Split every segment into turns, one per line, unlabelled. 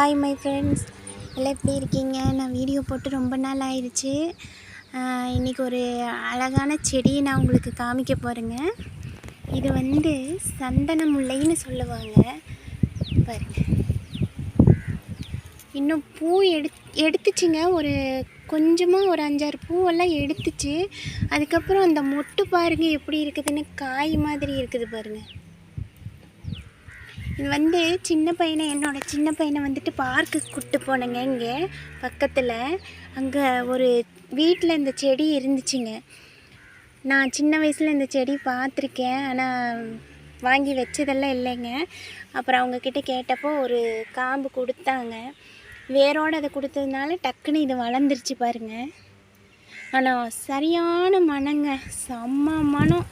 Hi my friends எல்லாம் எப்படி இருக்கீங்க? நான் வீடியோ போட்டு ரொம்ப நாள் ஆயிடுச்சு இன்றைக்கி ஒரு அழகான செடியை நான் உங்களுக்கு காமிக்க போகிறேங்க இது வந்து சந்தன முல்லைன்னு சொல்லுவாங்க. பாருங்க. இன்னும் பூ எடு எடுத்துச்சுங்க. ஒரு கொஞ்சமாக ஒரு அஞ்சாறு பூவெல்லாம் எடுத்துச்சு. அதுக்கப்புறம் அந்த மொட்டு பாருங்கள் எப்படி இருக்குதுன்னு காய் மாதிரி இருக்குது பாருங்கள் இது வந்து சின்ன பையனை என்னோட சின்ன பையனை வந்துட்டு பார்க்குக்கு கூப்பிட்டு போனேங்க இங்கே பக்கத்தில். அங்கே ஒரு வீட்டில் இந்த செடி இருந்துச்சுங்க. நான் சின்ன வயசில் இந்த செடி பார்த்துருக்கேன். ஆனால் வாங்கி வச்சதெல்லாம் இல்லைங்க. அப்புறம் அவங்கக்கிட்ட கேட்டப்போ ஒரு காம்பு கொடுத்தாங்க. வேரோடு அதை கொடுத்ததுனால டக்குன்னு இது வளர்ந்துருச்சு பாருங்கள் ஆனால் சரியான மனங்க. செம்ம மனம்.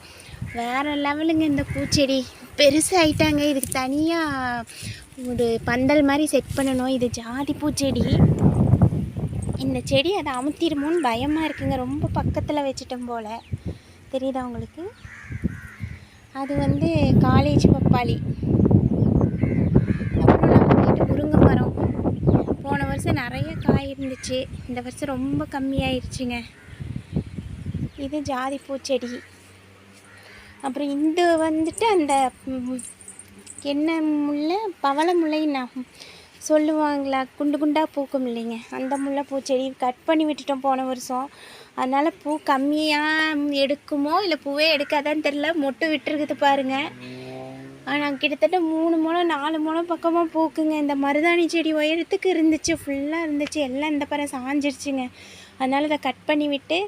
வேறு லெவலுங்க இந்த பூச்செடி. பெருசாகிட்டாங்க இதுக்கு தனியாக ஒரு பந்தல் மாதிரி செட் பண்ணணும். இது ஜாதி பூச்செடி. இந்த செடி அதை அமுத்திடுமோன்னு பயமாக இருக்குங்க. ரொம்ப பக்கத்தில் வச்சுட்டோம் போல். தெரியுதா உங்களுக்கு? அது வந்து காலேஜ் பப்பாளி. அப்புறம் நம்ம வீட்டு முருங்கை மரம். போன வருஷம் நிறைய காய் இருந்துச்சு. இந்த வருஷம் ரொம்ப கம்மியாயிருச்சுங்க. இது ஜாதி பூச்செடி. அப்புறம் இந்த வந்துட்டு அந்த என்ன முல்லை? பவள முல்லைன்னா சொல்லுவாங்களா? குண்டு குண்டாக பூக்கும் இல்லைங்க. அந்த முல்லை பூச்செடி கட் பண்ணி விட்டுட்டோம் போன வருஷம். அதனால் பூ கம்மியாக எடுக்குமோ இல்லை பூவே எடுக்காதான்னு தெரில மொட்டு விட்டுருக்குது பாருங்க. ஆனால் கிட்டத்தட்ட மூணு முளம் நாலு முளம் பக்கமாக பூக்குங்க. இந்த மருதாணி செடி உயரத்துக்கு இருந்துச்சு. ஃபுல்லாக இருந்துச்சு. எல்லாம் இந்த பறம் சாஞ்சிருச்சுங்க. அதனால் அதை கட் பண்ணி விட்டு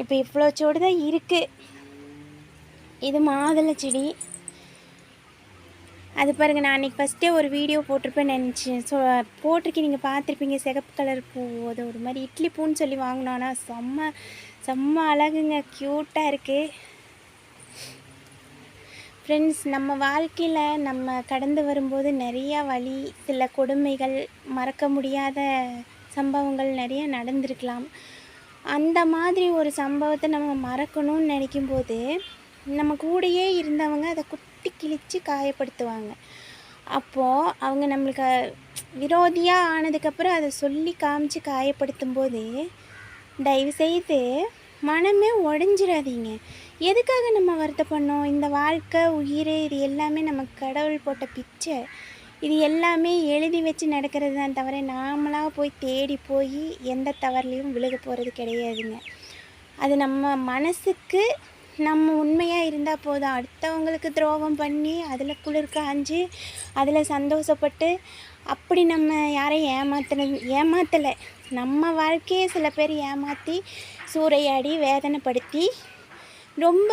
இப்போ இவ்வளோ சோடு தான் இருக்குது இது மாதுளை செடி. அது பாருங்க நான் அன்றைக்கி ஃபஸ்ட்டே ஒரு வீடியோ போட்டிருப்பேன்னு நினச்சேன். ஸோ போட்டிருக்கேன். நீங்கள் பார்த்துருப்பீங்க சிகப்பு கலர் பூ அது ஒரு மாதிரி இட்லி பூன்னு சொல்லி வாங்கினோன்னா செம்ம செம்ம அழகுங்க க்யூட்டாக இருக்குது ஃப்ரெண்ட்ஸ் நம்ம வாழ்க்கையில் நம்ம கடந்து வரும்போது நிறையா வழி சில கொடுமைகள் மறக்க முடியாத சம்பவங்கள் நிறைய நடந்திருக்கலாம். அந்த மாதிரி ஒரு சம்பவத்தை நம்ம மறக்கணும்னு நினைக்கும்போது நம்ம கூடயே இருந்தவங்க அதை குத்தி கிழித்து காயப்படுத்துவாங்க. அப்போது அவங்க நம்மளுக்கு விரோதியாக ஆனதுக்கப்புறம் அதை சொல்லி காமிச்சு காயப்படுத்தும் போது தயவுசெய்து மனமே உடஞ்சிடாதீங்க எதுக்காக நம்ம வருத்தப்படணும் இந்த வாழ்க்கை உயிர் இது எல்லாமே நம்ம கடவுள் போட்ட பிச்சை. இது எல்லாமே எழுதி வச்சு நடக்கிறது தான் தவிர நாமளாக போய் தேடி போய் எந்த தவறுலையும் விழுக போகிறது கிடையாதுங்க. அது நம்ம மனசுக்கு நம்ம உண்மையாக இருந்தால் போதும். அடுத்தவங்களுக்கு துரோகம் பண்ணி அதில் குளிர் காஞ்சு அதில் சந்தோஷப்பட்டு அப்படி நம்ம யாரையும் ஏமாத்தினது ஏமாத்தலை. நம்ம வாழ்க்கையை சில பேர் ஏமாற்றி சூறையாடி வேதனைப்படுத்தி ரொம்ப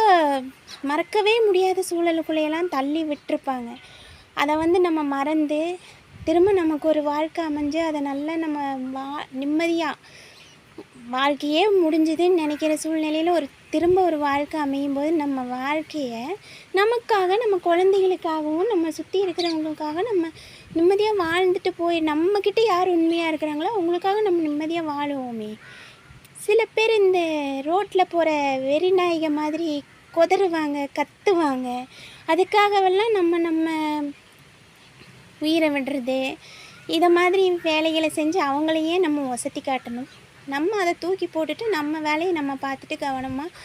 மறக்கவே முடியாத சூழலுக்குள்ளேயெல்லாம் தள்ளி விட்டுருப்பாங்க. அதை வந்து நம்ம மறந்து திரும்ப நமக்கு ஒரு வாழ்க்கை அமைஞ்சு அதை நல்லா நம்ம வா நிம்மதியாக வாழ்க்கையே முடிஞ்சுதுன்னு நினைக்கிற சூழ்நிலையில் ஒரு திரும்ப ஒரு வாழ்க்கை அமையும் போது நம்ம வாழ்க்கையை நமக்காக நம்ம குழந்தைகளுக்காகவும் நம்ம சுற்றி இருக்கிறவங்களுக்காக நம்ம நிம்மதியாக வாழ்ந்துட்டு போய் நம்மக்கிட்ட யார் உண்மையாக இருக்கிறாங்களோ அவங்களுக்காக நம்ம நிம்மதியாக வாழுவோமே. சில பேர் இந்த ரோட்டில் போகிற வெறிநாயகை மாதிரி கொதறுவாங்க கத்துவாங்க. அதுக்காகவெல்லாம் நம்ம நம்ம உயிரை விடுறது இதை மாதிரி வேலைகளை செஞ்சு அவங்களையே நம்ம வசதி காட்டணும். நம்ம அதை தூக்கி போட்டுட்டு நம்ம வேலையை நம்ம பார்த்துட்டு கவனமாக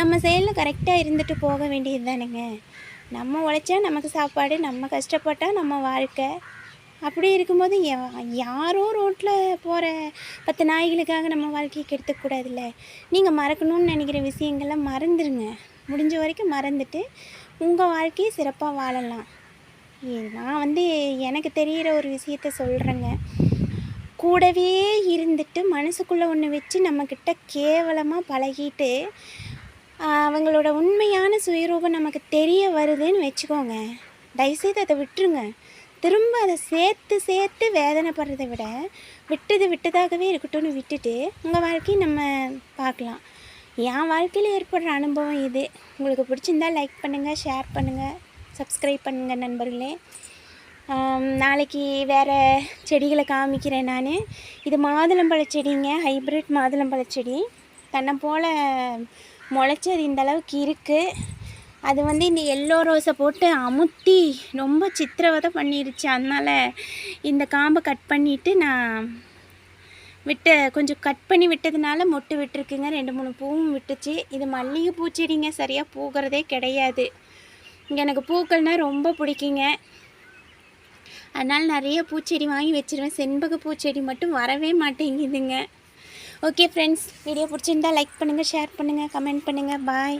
நம்ம செயலில் கரெக்டாக இருந்துட்டு போக வேண்டியது தானுங்க. நம்ம உழைச்சா நமக்கு சாப்பாடு நம்ம கஷ்டப்பட்டால் நம்ம வாழ்க்கை. அப்படி இருக்கும்போது யாரோ ரோட்டில் போகிற பத்து நாய்களுக்காக நம்ம வாழ்க்கையை கெடுத்துக்கூடாதுல்ல நீங்கள் மறக்கணும்னு நினைக்கிற விஷயங்களை மறந்துடுங்க முடிஞ்ச வரைக்கும் மறந்துட்டு உங்கள் வாழ்க்கையை சிறப்பாக வாழலாம். நான் வந்து எனக்கு தெரிகிற ஒரு விஷயத்த சொல்கிறேங்க கூடவே இருந்துட்டு மனசுக்குள்ளே ஒன்று வச்சு நம்மக்கிட்ட கேவலமாக பழகிட்டு அவங்களோட உண்மையான சுயரூபம் நமக்கு தெரிய வருதுன்னு வச்சுக்கோங்க. தயவுசெய்து அதை விட்டுருங்க. திரும்ப அதை சேர்த்து சேர்த்து வேதனைப்படுறதை விட விட்டது விட்டதாகவே இருக்கட்டும்னு விட்டுட்டு உங்கள் வாழ்க்கையை நம்ம பார்க்கலாம். என் வாழ்க்கையில் ஏற்படுற அனுபவம் இது. உங்களுக்கு பிடிச்சிருந்தா லைக் பண்ணுங்கள் ஷேர் பண்ணுங்கள் சப்ஸ்கிரைப் பண்ணுங்கள் நண்பர்களே. நாளைக்கு வேறு செடிகளை காமிக்கிறேன் நான். இது மாதுளம்பழ செடிங்க ஹைப்ரிட் மாதுளம்பழ செடி. தன்னை போல் முளைச்சி அது இந்த அளவுக்கு இருக்குது அது வந்து இந்த எல்லோ ரோஸை போட்டு அமுத்தி ரொம்ப சித்திரவதை பண்ணிருச்சு. அதனால் இந்த காம்பை கட் பண்ணிவிட்டு நான் விட்ட கொஞ்சம் கட் பண்ணி விட்டதுனால மொட்டு விட்டுருக்குங்க. ரெண்டு மூணு பூவும் விட்டுச்சு. இது மல்லிகை பூச்செடிங்க சரியாக பூக்கிறதே கிடையாது. இங்கே எனக்கு பூக்கள்னால் ரொம்ப பிடிக்குங்க. அதனால் நிறைய பூச்செடி வாங்கி வச்சுருவேன். செண்பக பூச்செடி மட்டும் வரவே மாட்டேங்குதுங்க. ஓகே ஃப்ரெண்ட்ஸ் வீடியோ பிடிச்சிருந்தா லைக் பண்ணுங்கள் ஷேர் பண்ணுங்கள் கமெண்ட் பண்ணுங்கள் பாய்